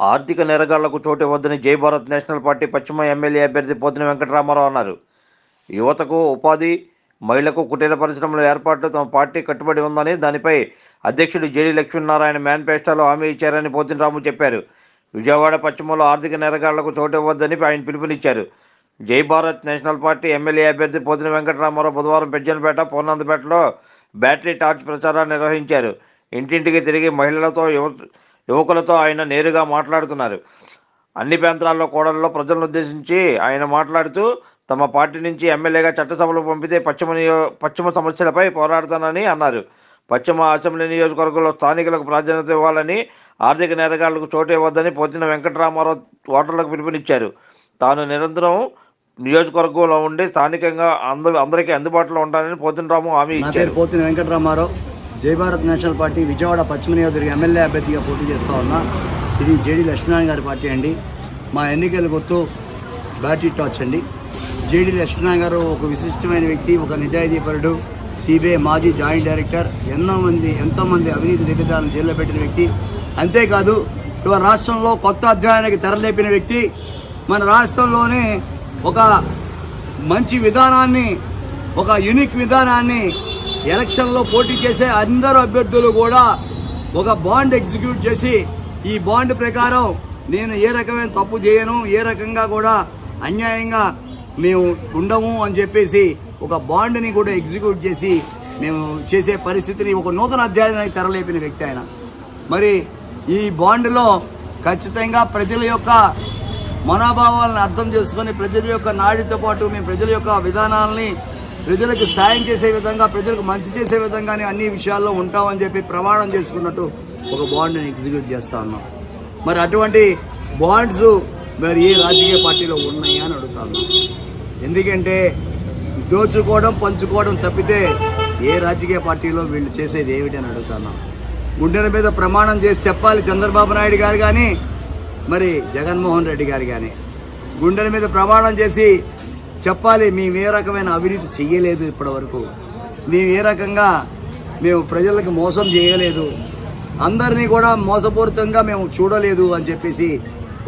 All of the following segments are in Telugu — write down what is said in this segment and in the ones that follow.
ఆర్థిక నేరగాళ్ళకు చోటు ఇవ్వద్దని జై భారత్ నేషనల్ పార్టీ పశ్చిమ ఎమ్మెల్యే అభ్యర్థి పోతిన వెంకటరామారావు అన్నారు. యువతకు ఉపాధి మహిళలకు కుటీర పరిశ్రమల ఏర్పాటు తమ పార్టీ కట్టుబడి ఉందని దానిపై అధ్యక్షుడు జేడీ లక్ష్మీనారాయణ మేనిఫెస్టోలో హామీ ఇచ్చారని పోతినరాము చెప్పారు. విజయవాడ పశ్చిమలో ఆర్థిక నేరగాళ్ళకు చోటు ఇవ్వద్దని ఆయన పిలుపునిచ్చారు. జై భారత్ నేషనల్ పార్టీ ఎమ్మెల్యే అభ్యర్థి పోతిన వెంకటరామారావు బుధవారం పెజ్జనపేట పూర్ణాందపేటలో బ్యాటరీ టార్చ్ ప్రచారాన్ని నిర్వహించారు. ఇంటింటికి తిరిగి మహిళలతో యువ యువకులతో ఆయన నేరుగా మాట్లాడుతున్నారు. అన్ని ప్రాంతాల్లో కోడలలో ప్రజలను ఉద్దేశించి ఆయన మాట్లాడుతూ తమ పార్టీ నుంచి ఎమ్మెల్యేగా చట్టసభలో పంపితే పశ్చిమ నియో పశ్చిమ సమస్యలపై పోరాడతానని అన్నారు. పశ్చిమ అసెంబ్లీ నియోజకవర్గంలో స్థానికులకు ప్రాధాన్యత ఇవ్వాలని ఆర్థిక నేరగాళ్ళకు చోటు ఇవ్వద్దని పొద్దున వెంకటరామారావు ఓటర్లకు పిలుపునిచ్చారు. తాను నిరంతరం నియోజకవర్గంలో ఉండి స్థానికంగా అందరూ అందరికీ అందుబాటులో ఉంటానని పోతినరాము హామీ ఇచ్చారు. పోతిన వెంకటరామారావు. జై భారత్ నేషనల్ పార్టీ విజయవాడ పశ్చిమ నియోజకవర్గ ఎమ్మెల్యే అభ్యర్థిగా పోటీ చేస్తూ ఉన్నా. ఇది జేడి లక్ష్మీనారాయణ గారి పార్టీ అండి. మా ఎన్నికల గుర్తు బ్యాటరీ టార్చ్ అండి. జేడి లక్ష్మీనారాయణ గారు ఒక విశిష్టమైన వ్యక్తి ఒక నిజాయితీపరుడు సిబిఐ మాజీ జాయింట్ డైరెక్టర్ ఎన్నో మంది ఎంతోమంది అవినీతి దిగ్గజాలను జైల్లో పెట్టిన వ్యక్తి. అంతేకాదు ఇవాళ రాష్ట్రంలో కొత్త అధ్యాయానికి తెరలేపిన వ్యక్తి. మన రాష్ట్రంలోనే ఒక మంచి విధానాన్ని ఒక యూనిక్ విధానాన్ని ఎలక్షన్లో పోటీ చేసే అందరు అభ్యర్థులు కూడా ఒక బాండ్ ఎగ్జిక్యూట్ చేసి ఈ బాండ్ ప్రకారం నేను ఏ రకమైన తప్పు చేయను ఏ రకంగా కూడా అన్యాయంగా మేము ఉండము అని చెప్పేసి ఒక బాండ్ని కూడా ఎగ్జిక్యూట్ చేసి మేము చేసే పరిస్థితిని ఒక నూతన అధ్యాయానికి తెరలేపిన వ్యక్తి ఆయన. మరి ఈ బాండ్లో ఖచ్చితంగా ప్రజల యొక్క మనోభావాలను అర్థం చేసుకొని ప్రజల యొక్క నాడితో పాటు మేము ప్రజల యొక్క విధానాలని ప్రజలకు సాయం చేసే విధంగా ప్రజలకు మంచి చేసే విధంగానే అన్ని విషయాల్లో ఉంటామని చెప్పి ప్రమాణం చేసుకున్నట్టు ఒక బాండ్ని ఎగ్జిక్యూట్ చేస్తా ఉన్నాం. మరి అటువంటి బాండ్స్ మరి ఏ రాజకీయ పార్టీలో ఉన్నాయా అని అడుగుతా ఉన్నాం. ఎందుకంటే దోచుకోవడం పంచుకోవడం తప్పితే ఏ రాజకీయ పార్టీలో వీళ్ళు చేసేది ఏమిటి అని అడుగుతున్నాం గుండెల మీద ప్రమాణం చేసి చెప్పాలి చంద్రబాబు నాయుడు గారు కానీ మరి జగన్మోహన్ రెడ్డి గారు కానీ గుండెల మీద ప్రమాణం చేసి చెప్పాలి మేము ఏ రకమైన అవినీతి చేయలేదు ఇప్పటివరకు. మేము ఏ రకంగా మేము ప్రజలకు మోసం చేయలేదు. అందరినీ కూడా మోసపూరితంగా మేము చూడలేదు అని చెప్పేసి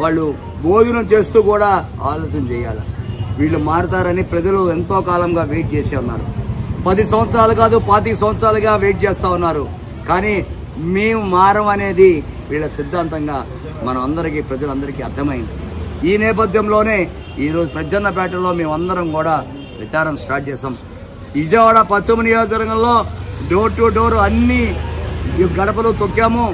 వాళ్ళు భోజనం చేస్తూ కూడా ఆలోచన చేయాలి. వీళ్ళు మారుతారని ప్రజలు ఎంతో కాలంగా వెయిట్ చేసి ఉన్నారు. పది సంవత్సరాలు కాదు పాతిక సంవత్సరాలుగా వెయిట్ చేస్తూ ఉన్నారు. కానీ మేము మారం అనేది వీళ్ళ సిద్ధాంతంగా మనం అందరికీ ప్రజలందరికీ అర్థమైంది. ఈ నేపథ్యంలోనే ఈరోజు పెద్దన్నపేటలో మేమందరం కూడా ప్రచారం స్టార్ట్ చేసాం విజయవాడ పశ్చిమ నియోజకవర్గంలో డోర్ టు డోర్ అన్ని గడపలు తొక్కాము.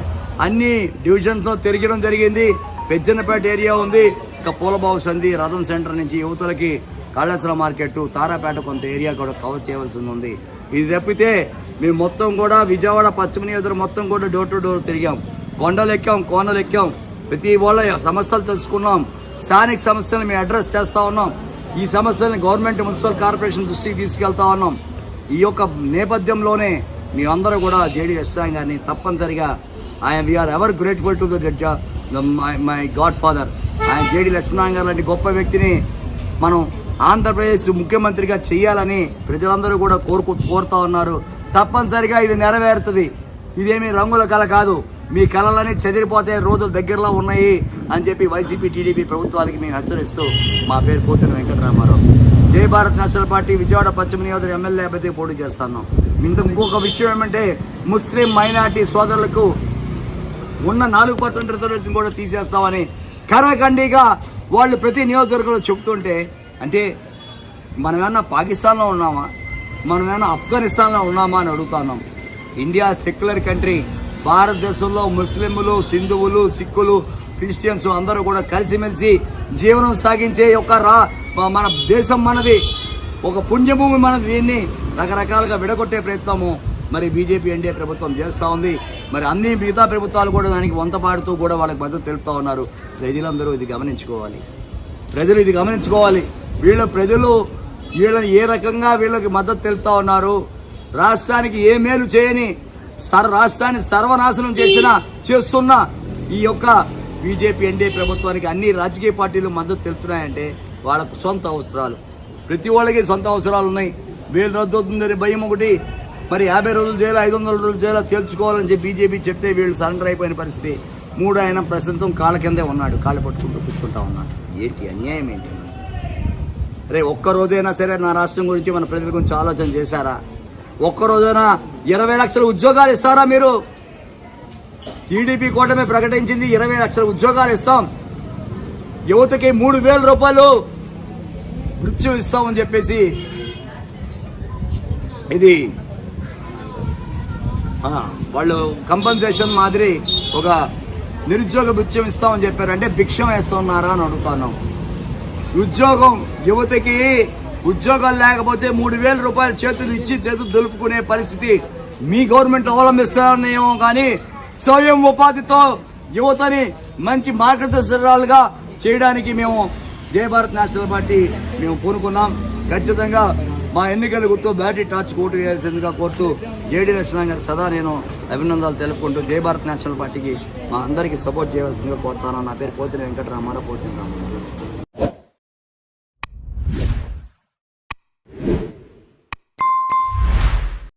అన్ని డివిజన్స్లో తిరగడం జరిగింది. పెద్దన్నపేట ఏరియా ఉంది. ఇంకా పూలబావు సంధి రథం సెంటర్ నుంచి యువతలకి కాళేశ్వర మార్కెట్ తారాపేట కొంత ఏరియా కూడా కవర్ చేయవలసి ఉంది. ఇది తప్పితే మేము మొత్తం కూడా విజయవాడ పశ్చిమ నియోజకవర్గం మొత్తం కూడా డోర్ టు డోర్ తిరిగాం. కొండలు ఎక్కాం కోనలు ఎక్కాం ప్రతి వాళ్ళ సమస్యలు తెలుసుకున్నాం. స్థానిక సమస్యలను మేము అడ్రస్ చేస్తూ ఉన్నాం. ఈ సమస్యలను గవర్నమెంట్ మున్సిపల్ కార్పొరేషన్ దృష్టికి తీసుకెళ్తా ఉన్నాం. ఈ యొక్క నేపథ్యంలోనే మీ అందరూ కూడా జేడీ వెస్టాంగ్ గారిని తప్పనిసరిగా ఆయన we are ever grateful to the my godfather ఆయన జేడీ లక్ష్మణ్ గారు లాంటి గొప్ప వ్యక్తిని మనం ఆంధ్రప్రదేశ్ ముఖ్యమంత్రిగా చేయాలని ప్రజలందరూ కూడా కోరుకు కోరుతా ఉన్నారు. తప్పనిసరిగా ఇది నెరవేరుతుంది. ఇదేమి రంగుల కళ కాదు. మీ కళలన్నీ చెదిరిపోతే రోజులు దగ్గరలో ఉన్నాయి అని చెప్పి వైసీపీ టీడీపీ ప్రభుత్వాలకి మేము హెచ్చరిస్తూ మా పేరు పోతున్న వెంకటరామారావు. జై భారత్ నేషనల్ పార్టీ విజయవాడ పశ్చిమ నియోజకవర్గ ఎమ్మెల్యే అభ్యర్థి పోటీ చేస్తున్నాం ఇంత ఇంకొక విషయం ఏమంటే ముస్లిం మైనార్టీ సోదరులకు ఉన్న నాలుగు పర్సెంట్ రిజర్వేషన్ కూడా తీసేస్తామని కరఖండిగా వాళ్ళు ప్రతి నియోజకవర్గంలో చెబుతుంటే అంటే మనమేమన్నా పాకిస్తాన్లో ఉన్నామా? మనమేమన్నా ఆఫ్ఘనిస్తాన్లో ఉన్నామా అని అడుగుతున్నాం ఇండియా సెక్యులర్ కంట్రీ భారతదేశంలో ముస్లింలు సింధువులు సిక్కులు క్రిస్టియన్స్ అందరూ కూడా కలిసిమెలిసి జీవనం సాగించే ఒక రా మన దేశం మనది. ఒక పుణ్యభూమి మనది. దీన్ని రకరకాలుగా విడగొట్టే ప్రయత్నము మరి బీజేపీ ఎన్డీఏ ప్రభుత్వం చేస్తూ ఉంది. మరి అన్ని మిగతా ప్రభుత్వాలు కూడా దానికి వంతపాడుతూ కూడా వాళ్ళకి మద్దతు తెలుపుతూ ఉన్నారు. ప్రజలందరూ ఇది గమనించుకోవాలి. ప్రజలు ఇది గమనించుకోవాలి. వీళ్ళ ప్రజలు వీళ్ళని ఏ రకంగా వీళ్ళకి మద్దతు తెలుపుతూ ఉన్నారు? రాష్ట్రానికి ఏ మేలు చేయని సర్ రాష్ట్రాన్ని సర్వనాశనం చేసిన చేస్తున్న ఈ యొక్క బీజేపీ ఎన్డీఏ ప్రభుత్వానికి అన్ని రాజకీయ పార్టీలు మద్దతు తెలుపుతున్నాయంటే వాళ్ళకు సొంత అవసరాలు. ప్రతి వాళ్ళకి సొంత అవసరాలు ఉన్నాయి. వీళ్ళు రద్దు అవుతుందని భయం ఒకటి. మరి యాభై రోజులు చేయాలి ఐదు వందల రోజులు చేయాలి తేల్చుకోవాలని చెప్పి బీజేపీ చెప్తే వీళ్ళు సరెండర్ అయిపోయిన పరిస్థితి. మూడు ఆయన ప్రస్తుతం కాళ్ళ కిందే ఉన్నాడు కాళ్ళు పట్టుకుంటూ కూర్చుంటా ఉన్నాడు. ఏంటి అన్యాయం ఏంటి? రే ఒక్క రోజైనా సరే నా రాష్ట్రం గురించి మన ప్రజల గురించి ఆలోచన చేశారా? ఒక్క రోజైనా ఇరవై లక్షల ఉద్యోగాలు ఇస్తారా మీరు? టీడీపీ కూటమి ప్రకటించింది ఇరవై లక్షల ఉద్యోగాలు ఇస్తాం. యువతకి మూడు వేల రూపాయలు మృత్యు ఇస్తామని చెప్పేసి ఇది వాళ్ళు కంపన్సేషన్ మాదిరి ఒక నిరుద్యోగ భృత్యం ఇస్తామని చెప్పారు అంటే భిక్షం వేస్తున్నారా అని అడుగుతున్నాం. ఉద్యోగం యువతకి ఉద్యోగాలు లేకపోతే మూడు వేల రూపాయలు చేతులు ఇచ్చి చేతులు దులుపుకునే పరిస్థితి మీ గవర్నమెంట్ అవలంబిస్తారనేమో కానీ స్వయం ఉపాధితో యువతని మంచి మార్గదర్శకురాలుగా చేయడానికి మేము జయ భారత్ నేషనల్ పార్టీ మేము పూనుకున్నాం. ఖచ్చితంగా మా ఎన్నికల గుర్తు బ్యాటరీ టార్చ్ కోటు వేయాల్సిందిగా కోరుతూ జేడీ లక్ష్మణ్ గారు సదా నేను అభినందనలు తెలుపుకుంటూ జయ భారత్ నేషనల్ పార్టీకి మా అందరికీ సపోర్ట్ చేయవలసిందిగా కోరుతాను. నా పేరు పోతిన వెంకటరామారావు పోతిన రామారావు.